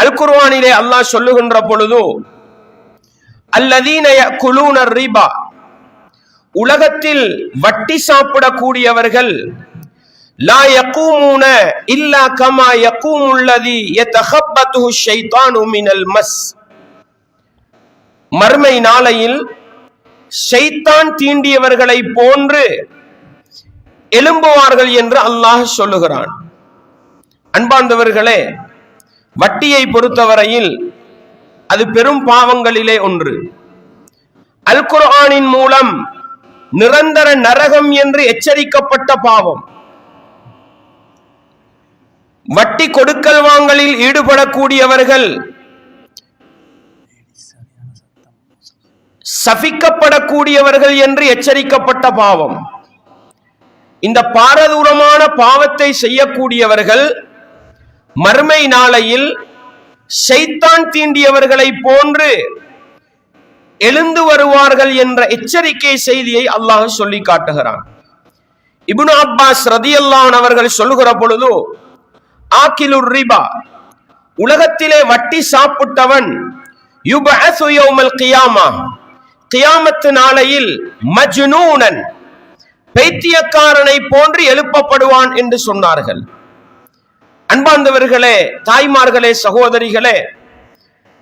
அல் அல்லாஹ் சொல்லுகின்ற பொழுது அல்லதீன குலூனர் ரீபா. உலகத்தில் வட்டி சாப்பிடக்கூடியவர்கள் லா யகூமுன இல்லா கமா யகூமுல்லதி யதகப்பத்துஹு ஷைத்தானு மினல் மஸ். மர்மை நாளையில் ஷைத்தான் தீண்டியவர்களை போன்று எழும்புவார்கள் என்று அல்லாஹ் சொல்லுகிறான். அன்பார்ந்தவர்களே வட்டியை பொறுத்தவரையில் அது பெரும் பாவங்களிலே ஒன்று. அல் குர்ஆனின் மூலம் நிரந்தர நரகம் என்று எச்சரிக்கப்பட்ட பாவம். வட்டி கொடுக்கல் வாங்கலில் ஈடுபடக்கூடியவர்கள் சபிக்கப்படக்கூடியவர்கள் என்று எச்சரிக்கப்பட்ட பாவம். இந்த பாரதூரமான பாவத்தை செய்யக்கூடியவர்கள் மறுமை நாளையில் ஷைத்தான் தீண்டியவர்களை போன்று எழுந்து வருவார்கள் என்ற எச்சரிக்கை செய்தியை அல்லாஹ் சொல்லி காட்டுகிறான். இபுனு அப்பாஸ் ரதியல்லான் அவர்கள் சொல்லுகிற பொழுது ஆக்கிலுர் ரிபா உலகத்திலே வட்டி சாப்பிட்டவன் யுப அசுயோமல் கியாமா கியாமத்து நாளையில் மஜ்னூனன் பைத்தியக்காரனை போன்று எழுப்பப்படுவான் என்று சொன்னார்கள். அன்பார்ந்தவர்களே தாய்மார்களே சகோதரிகளே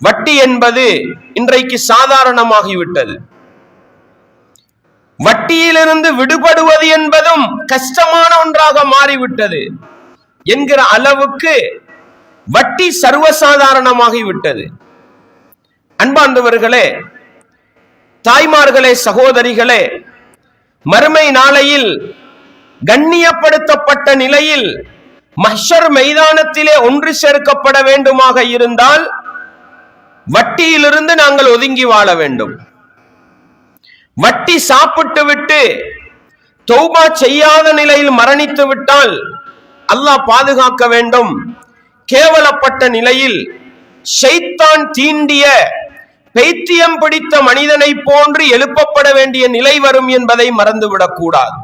வட்டி என்பது இன்றைக்கு சாதாரணமாகிவிட்டது. வட்டியிலிருந்து விடுபடுவது என்பதும் கஷ்டமான ஒன்றாக மாறிவிட்டது. என்கிற அளவுக்கு வட்டி சர்வசாதாரணமாகிவிட்டது. அன்பார்ந்தவர்களே தாய்மார்களே சகோதரிகளே மறுமை நாளையில் கண்ணியப்படுத்தப்பட்ட நிலையில் மஷர் மைதானத்திலே ஒன்று சேர்க்கப்பட வேண்டுமாக இருந்தால் வட்டியிலிருந்து நாங்கள் ஒதுங்கி வாழ வேண்டும். வட்டி சாப்பிட்டு விட்டு தௌபா செய்யாத நிலையில் மரணித்து விட்டால் அல்லாஹ் பாதுகாக்க வேண்டும். கேவலப்பட்ட நிலையில் ஷைத்தான் தீண்டிய பைத்தியம் பிடித்த மனிதனை போன்று எழுப்பப்பட வேண்டிய நிலை வரும் என்பதை மறந்துவிடக் கூடாது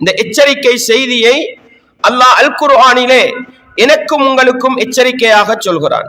இந்த எச்சரிக்கை செய்தியை அல்லாஹ் அல் குர்ஹானிலே எனக்கும் உங்களுக்கும் எச்சரிக்கையாக சொல்கிறான்.